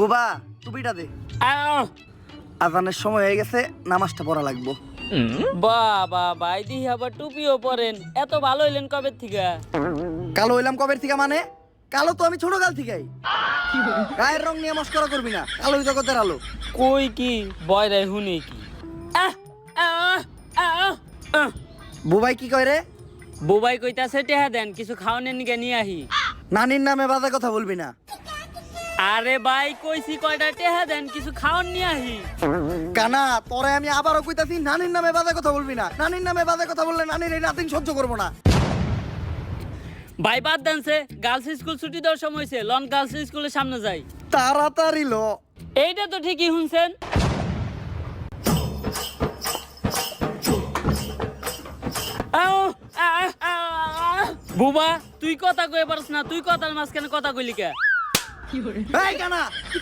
বুবা টুপিটা দে। আজানের সময় হয়ে গেছে নামাজটা পড়া লাগবো। বাবা ভাই দিহি আবার টুপিও পরেন। এত ভালো হইলেন কবে থেকে? কালো হইলাম কবের থেকে মানে? কালো তো আমি ছোট কাল থেকেই। গায়ের রং নিয়ে মস্করা করবি না কালোই জগতের আলো। কই কি? বয় রে হুনি কি। বুবাই কি কয় রে? বুবাই কইতাছে টেহা দেন কিছু খাওয়ানোর নিকে নিয়ে আহি। নানির নামে বাজে কথা বলবি না। আরে ভাই কইছি কয়টা টেহা দেন কিছু খাওয়ান নিয়ে আহি। কানা তোরে আমি আবারও কইতাছি নানির নামে বাজে কথা বলবি না। নানির নামে বাজে কথা বললে নানির এই নাতিন সহ্য করব না। ভাই বাদ দেনছে গার্লস স্কুল ছুটি দেওয়ার সময় হয়েছে লন গার্লস স্কুলের সামনে যাই। তাড়াতাড়ি লো। এইটা তো ঠিকই শুনছেন। বুবা তুই কথা কয়ে পারস না তুই কথার মাঝখানে কথা কইলি কে? এই কানা